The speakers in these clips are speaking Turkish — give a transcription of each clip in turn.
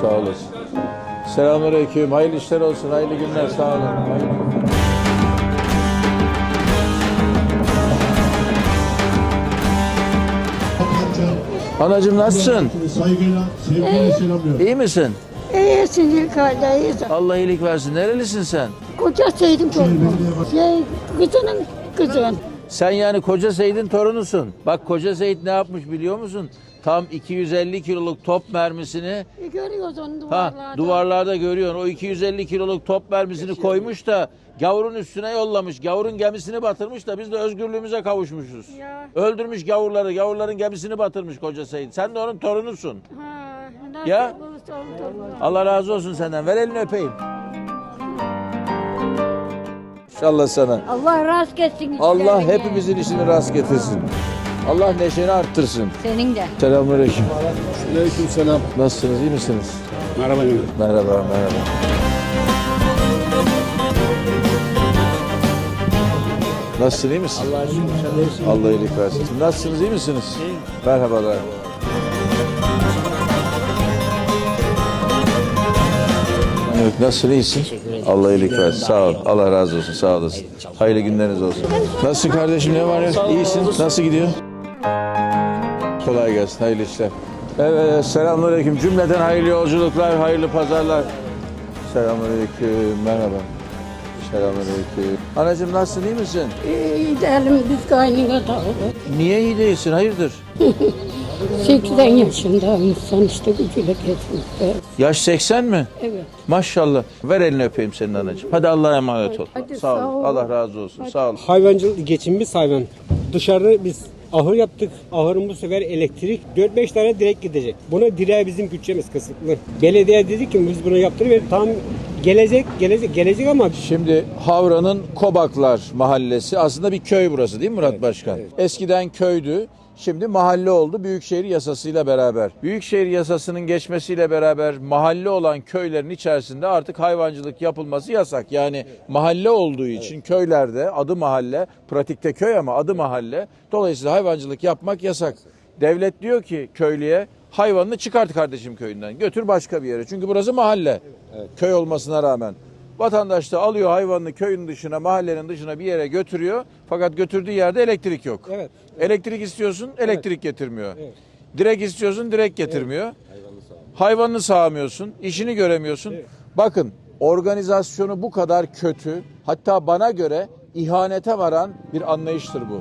Sağ olasın. Selamünaleyküm. Hayırlı işler olsun. Hayırlı günler. Sağ olun. Hayırlı günler. Anacığım nasılsın? Saygıyla, sevgiyle selamlıyorum. İyi misin? İyisin halde iyisin. Allah iyilik versin. Nerelisin sen? Koca Seydim çocuğum. Şey, kızının kızın. Sen yani Koca Seyit'in torunusun. Bak Koca Seyit ne yapmış biliyor musun? Tam 250 kiloluk top mermisini görüyoruz onu ha duvarlarda. duvarlarda görüyorsun. O 250 kiloluk top mermisini koymuş da gavurun üstüne yollamış. Gavurun gemisini batırmış da biz de özgürlüğümüze kavuşmuşuz. Ya. Öldürmüş gavurları. Gavurların gemisini batırmış Koca Seyit. Sen de onun torunusun. Ha, nasıl Ya. olursa. Allah razı olsun senden. Ver elini öpeyim. İnşallah sana. Allah razı gelsin. Allah işlerine. hepimizin işini rast getirsin. Allah neşeni arttırsın. Senin de. Selamünaleyküm. Aleyküm selam. Nasılsınız? iyi misiniz? Merhaba. Merhaba, merhaba. Nasılsın, iyi misin? Allah'a de iyisin. Allah iyilik versin. Nasılsınız, iyi misiniz? Merhabalar. Evet, nasılsın, iyisin? Allah iyilik versin. Sağ ol. Allah razı olsun, sağ olasın. Hayırlı günleriniz olsun. Nasılsın kardeşim, ne var ya? İyisin, nasıl gidiyor? Kolay gelsin, hayırlı işler. Evet, selamünaleyküm. Cümleten hayırlı yolculuklar, hayırlı pazarlar. Selamünaleyküm, merhaba. Selamünaleyküm. Anacığım nasılsın, iyi misin? İyi gidelim biz kaynına dağılır. Niye iyi değilsin, hayırdır? 80 yaşındaymışsın işte gücüyle kesmişler. Yaş 80 mi? Evet. Maşallah. Ver elini öpeyim senin anacığım. Hadi Allah'a emanet ol. Hadi sağ, sağ ol. ol. Allah razı olsun. Sağ ol. Hayvancılık geçimimiz hayvan. Dışarı biz ahır yaptık. Ahırın bu sefer elektrik 4-5 tane direk gidecek. Buna direğe bizim bütçemiz kısıtlı. Belediye dedi ki biz bunu yaptırıver. Tam gelecek, gelecek, gelecek ama Şimdi Havra'nın Kobaklar mahallesi aslında bir köy burası değil mi Murat Başkan? Eskiden köydü. Şimdi mahalle oldu Büyükşehir yasasıyla beraber. Büyükşehir yasasının geçmesiyle beraber mahalle olan köylerin içerisinde artık hayvancılık yapılması yasak. Yani mahalle olduğu için köylerde adı mahalle, pratikte köy ama adı mahalle. Dolayısıyla hayvancılık yapmak yasak. Devlet diyor ki köylüye hayvanını çıkart kardeşim köyünden. Götür başka bir yere. Çünkü burası mahalle. Köy olmasına rağmen. Vatandaş da alıyor hayvanını köyün dışına, mahallenin dışına bir yere götürüyor. Fakat götürdüğü yerde elektrik yok. Evet. Elektrik istiyorsun, elektrik getirmiyor. Direk istiyorsun, direk getirmiyor. Hayvanını sağamıyorsun, işini göremiyorsun. Bakın, organizasyonu bu kadar kötü, hatta bana göre ihanete varan bir anlayıştır bu.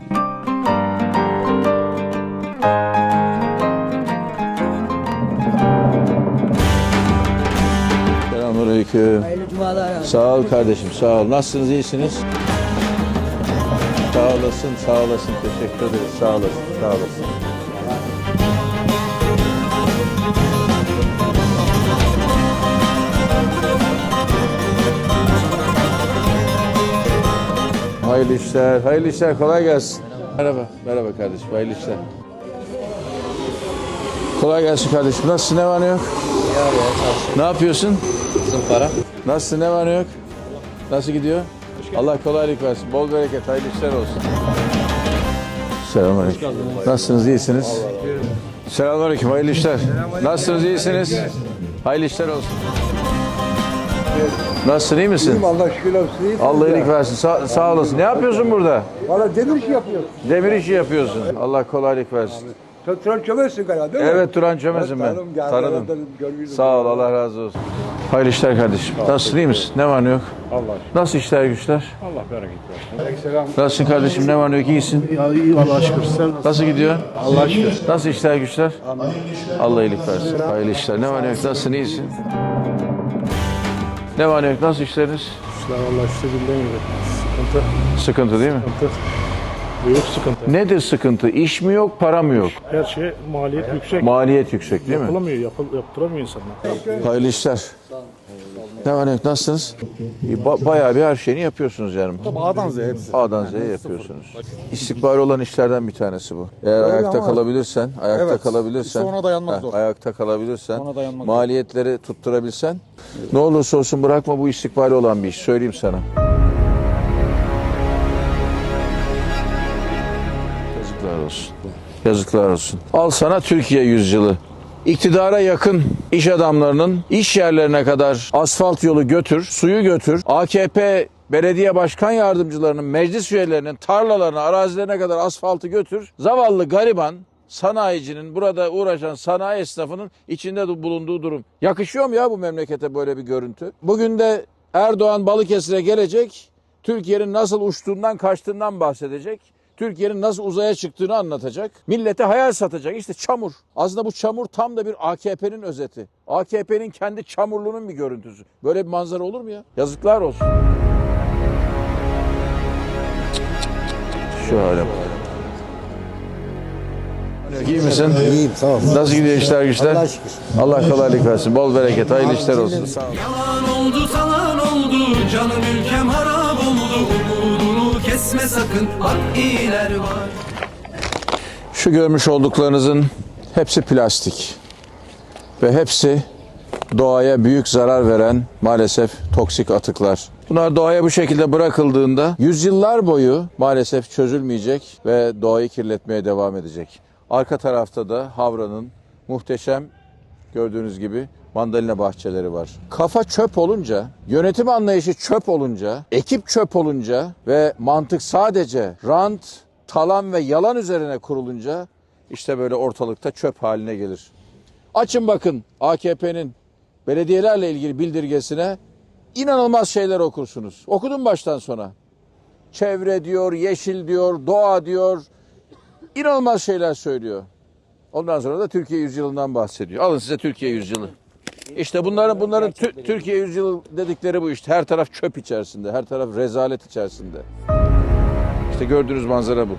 Selamünaleyküm. Sağ ol kardeşim, sağ ol. Nasılsınız, iyisiniz? Sağ olasın, sağ olasın. Teşekkür ederiz. Sağ olasın, sağ olasın. Hayırlı işler, hayırlı işler. Kolay gelsin. Merhaba, merhaba kardeşim. Hayırlı işler. Kolay gelsin kardeşim. Nasılsın, ne var ne yok? Ne yapıyorsun? Zımpara. Nasılsın, ne var ne yok? Nasıl gidiyor? Allah kolaylık versin. Bol bereket, hayırlı işler olsun. Selamünaleyküm. Nasılsınız, iyisiniz? Selamünaleyküm, hayırlı işler. Nasılsınız, iyisiniz? Hayırlı işler olsun. Nasılsın, iyi misin? Allah şükür olsun. Allah iyilik versin. Sağ, sağ olasın. Ne yapıyorsun burada? Valla demir işi yapıyoruz. Demir işi yapıyorsun. Allah kolaylık versin. Turan Çömez'sin galiba değil mi? Evet Turan Çömez'im ben. Tanıdım. Sağ ol, Allah razı olsun. Hayırlı işler kardeşim. Nasılsın, iyi misin? Ne var ne yok? Allah Nasıl işler güçler? Allah bereket versin. Selam. Nasılsın kardeşim? Ne var ne yok? İyisin? Ya iyi Allah'a şükür. Sen nasılsın? Nasıl gidiyor? Allah'a şükür. Nasıl işler güçler? Allah iyilik versin. Hayırlı işler. Ne var ne yok? Nasılsın? iyisin? Ne var ne yok? Nasıl işleriniz? İşler Allah'a şükür bildiğin gibi. Sıkıntı. Sıkıntı değil mi? Sıkıntı. Büyük sıkıntı. Nedir sıkıntı? İş mi yok, para mı yok? Her şey maliyet yüksek. Maliyet yüksek değil mi? Yapılamıyor, yapıl, yaptıramıyor insanlar. Hayırlı işler. Ne var ne yok? Nasılsınız? Ba- bayağı bir her şeyini yapıyorsunuz yani. A'dan Z'ye hepsi. A'dan Z'ye yapıyorsunuz. İstikbali olan işlerden bir tanesi bu. Eğer ayakta ama- kalabilirsen, ayakta Evet. kalabilirsen, İşte ona dayanmak heh, zor. ayakta kalabilirsen, Ona dayanmak maliyetleri tutturabilsen, ne olursa olsun bırakma bu istikbali olan bir iş. Söyleyeyim sana. Olsun. Yazıklar olsun. Al sana Türkiye yüzyılı. İktidara yakın iş adamlarının iş yerlerine kadar asfalt yolu götür, suyu götür. AKP belediye başkan yardımcılarının, meclis üyelerinin tarlalarına, arazilerine kadar asfaltı götür. Zavallı gariban sanayicinin, burada uğraşan sanayi esnafının içinde bulunduğu durum. Yakışıyor mu ya bu memlekete böyle bir görüntü? Bugün de Erdoğan Balıkesir'e gelecek. Türkiye'nin nasıl uçtuğundan kaçtığından bahsedecek. Türkiye'nin nasıl uzaya çıktığını anlatacak. Millete hayal satacak. İşte çamur. Aslında bu çamur tam da bir AKP'nin özeti. AKP'nin kendi çamurluğunun bir görüntüsü. Böyle bir manzara olur mu ya? Yazıklar olsun. Şu hale bak. İyi misin? İyiyim sağ ol. Nasıl gidiyor işler güçler? Şükür. Allah kolaylık versin. Bol bereket. Hayırlı işler olsun. Yalan oldu salan oldu Canım ülkem kesme sakın Bak iyiler var Şu görmüş olduklarınızın hepsi plastik. Ve hepsi doğaya büyük zarar veren maalesef toksik atıklar. Bunlar doğaya bu şekilde bırakıldığında yüzyıllar boyu maalesef çözülmeyecek ve doğayı kirletmeye devam edecek. Arka tarafta da Havra'nın muhteşem gördüğünüz gibi mandalina bahçeleri var. Kafa çöp olunca, yönetim anlayışı çöp olunca, ekip çöp olunca ve mantık sadece rant, talan ve yalan üzerine kurulunca işte böyle ortalıkta çöp haline gelir. Açın bakın AKP'nin belediyelerle ilgili bildirgesine inanılmaz şeyler okursunuz. Okudum baştan sona. Çevre diyor, yeşil diyor, doğa diyor. İnanılmaz şeyler söylüyor. Ondan sonra da Türkiye yüzyılından bahsediyor. Alın size Türkiye yüzyılı. İşte bunların bunların Tü- Türkiye yüzyılı dedikleri bu işte. Her taraf çöp içerisinde, her taraf rezalet içerisinde. İşte gördüğünüz manzara bu.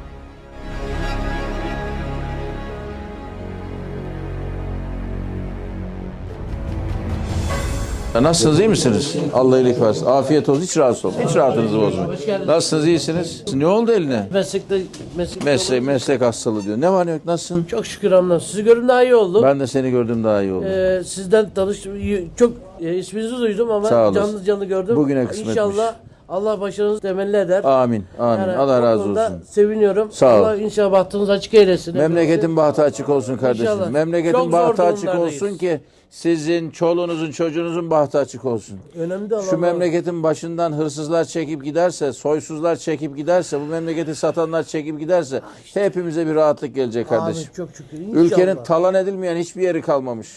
Ya Nasılsınız iyi misiniz? Allah iyilik versin. Afiyet olsun. Hiç rahatsız olmayın. Hiç rahatınızı bozmayın. Nasılsınız iyisiniz? Ne oldu eline? Meslekte meslek Meslek, meslek hastalığı diyor. Ne var ne yok nasılsın? çok şükür hamdolsun. Sizi gördüm daha iyi oldu. Ben de seni gördüm daha iyi oldu. Ee, sizden tanıştım. Çok e, isminizi duydum ama Sağ olasın. canlı canlı gördüm. Bugüne kısmetmiş. İnşallah Allah başarınızı temelli eder. Amin. Amin. Yani Allah razı olsun. Seviniyorum. Sağ ol. Allah inşallah bahtınızı açık eylesin. Memleketin bahtı açık olsun kardeşim. İnşallah. Memleketin Çok bahtı açık olsun ki sizin, çoluğunuzun, çocuğunuzun bahtı açık olsun. Önemli de Allah. Şu memleketin başından hırsızlar çekip giderse, soysuzlar çekip giderse, bu memleketi satanlar çekip giderse hepimize bir rahatlık gelecek kardeşim. Amin, çok şükür. İnşallah. Ülkenin talan edilmeyen hiçbir yeri kalmamış.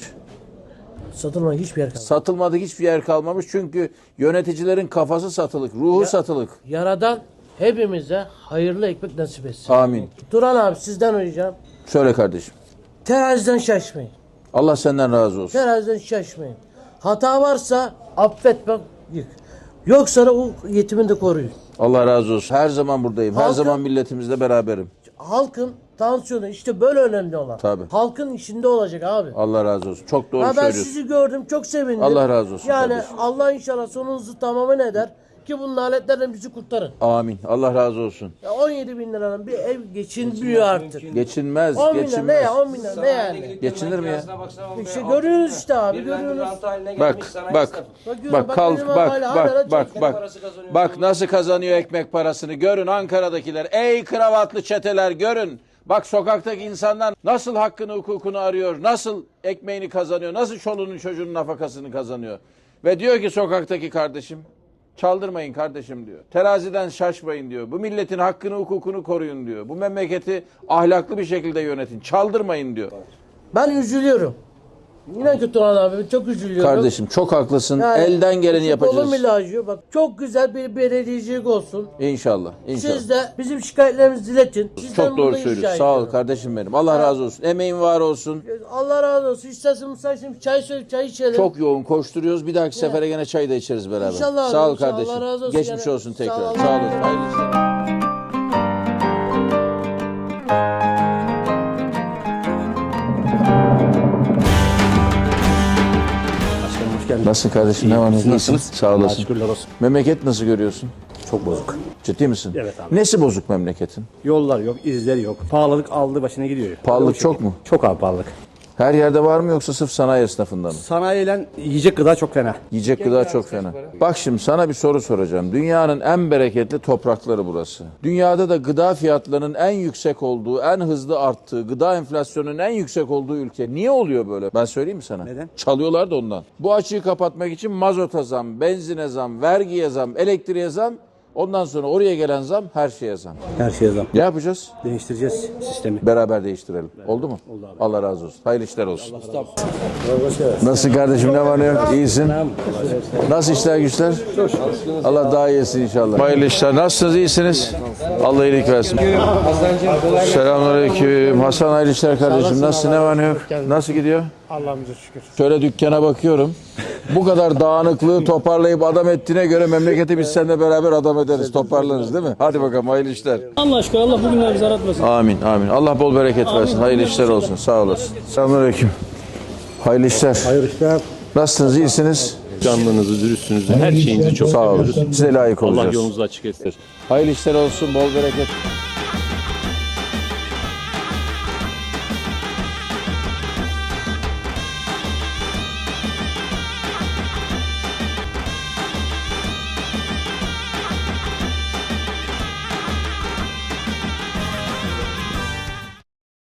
Satılmayan hiçbir yer kalmadı. Satılmadık hiçbir yer kalmamış çünkü yöneticilerin kafası satılık, ruhu satılık. Yaradan hepimize hayırlı ekmek nasip etsin. Amin. Turan abi sizden arayacağım. Söyle kardeşim. Teraziden şaşmayın. Allah senden razı olsun. Teraziden şaşmayın. Hata varsa affet bak yık. Yoksa da o yetimin de koruyun. Allah razı olsun. Her zaman buradayım. Her Halkın- zaman milletimizle beraberim. Halkın tansiyonu işte böyle önemli olan. Tabii. Halkın içinde olacak abi. Allah razı olsun. Çok doğru Ha, ben söylüyorsun. sizi gördüm çok sevindim. Allah razı olsun Yani kardeşim. Allah inşallah sonunuzu tamamın eder ki bu naletlerden bizi kurtarın. Amin. Allah razı olsun. Ya 17 bin liradan bir ev geçinmiyor artık. Geçinmez, 10 bin lira ne geçinmez. ya 10 bin lira ne yani? Geçinir mi ya? İşte görüyorsunuz işte abi görüyorsunuz. Bak, bak, bak, bak kal, benim bak, bak, bak, bak. Bak nasıl kazanıyor ekmek parasını. Görün Ankara'dakiler. Ey kravatlı çeteler görün. Bak sokaktaki insanlar nasıl hakkını hukukunu arıyor, nasıl ekmeğini kazanıyor, nasıl çoluğunun çocuğunun nafakasını kazanıyor. Ve diyor ki sokaktaki kardeşim, çaldırmayın kardeşim diyor. Teraziden şaşmayın diyor. Bu milletin hakkını hukukunu koruyun diyor. Bu memleketi ahlaklı bir şekilde yönetin. Çaldırmayın diyor. Ben üzülüyorum. İnan ki Turan abi çok üzülüyorum. Kardeşim çok haklısın. Yani Elden geleni futbolun yapacağız. ilacı bak çok güzel bir belediyecilik olsun. İnşallah. İnşallah. Siz de bizim şikayetlerimizi diletin. Sizden Çok doğru rica söylüyorsun. Sağ ol ediyorum. kardeşim benim. Allah razı olsun. Emeğin var olsun. Allah razı olsun. İstersen müsaitsin çay söyle çay içelim. Çok yoğun koşturuyoruz. Bir dahaki sefere gene çay da içeriz beraber. İnşallah Sağ ol inşallah. kardeşim. Allah razı olsun Geçmiş gene. olsun Sağ tekrar. ol. Sağ olun. Hayırlı işler. Geldiniz. Nasılsın kardeşim? Ne var yok? Nasılsınız? Sağ olasın. Şükürler olsun. Memleket nasıl görüyorsun? Çok bozuk. Ciddi misin? Evet abi. Nesi bozuk memleketin? Yollar yok, izler yok. Pahalılık aldı başına gidiyor. Pahalılık çok mu? Çok abi pahalılık. Her yerde var mı yoksa sırf sanayi esnafında mı? Sanayiyle yiyecek gıda çok fena. Yiyecek gıda çok fena. Bak şimdi sana bir soru soracağım. Dünyanın en bereketli toprakları burası. Dünyada da gıda fiyatlarının en yüksek olduğu, en hızlı arttığı, gıda enflasyonunun en yüksek olduğu ülke. Niye oluyor böyle? Ben söyleyeyim mi sana? Neden? Çalıyorlar da ondan. Bu açığı kapatmak için mazota zam, benzine zam, vergiye zam, elektriğe zam, ondan sonra oraya gelen zam, her şeye zam. Her şeye zam. Ne yapacağız? Değiştireceğiz sistemi. Beraber değiştirelim. Oldu mu? Allah razı olsun. Hayırlı işler olsun. Nasıl kardeşim ne var ne yok? İyisin. Nasıl işler güçler? Allah daha iyisin inşallah. Hayırlı işler. Nasılsınız? İyisiniz? Allah iyilik versin. Selamünaleyküm. Hasan hayırlı işler kardeşim. Nasıl ne var ne yok? Nasıl gidiyor? Allah'ımıza şükür. Şöyle dükkana bakıyorum. Bu kadar dağınıklığı toparlayıp adam ettiğine göre memleketi biz seninle beraber adam ederiz. Toparlarız değil mi? Hadi bakalım hayırlı işler. Allah aşkına Allah bugünler bizi aratmasın. Amin amin. Allah bol bereket versin. Hayırlı işler olsun. Sağ olasın. Selamünaleyküm. Hayırlı işler. Hayır işte. Nasılsınız? iyisiniz? Canlınızı, dürüstlüğünüzü, her şeyinizi çok Sağ olun. seviyoruz. Size layık Allah olacağız. yolunuzu açık etsin. Hayırlı işler olsun. Bol bereket.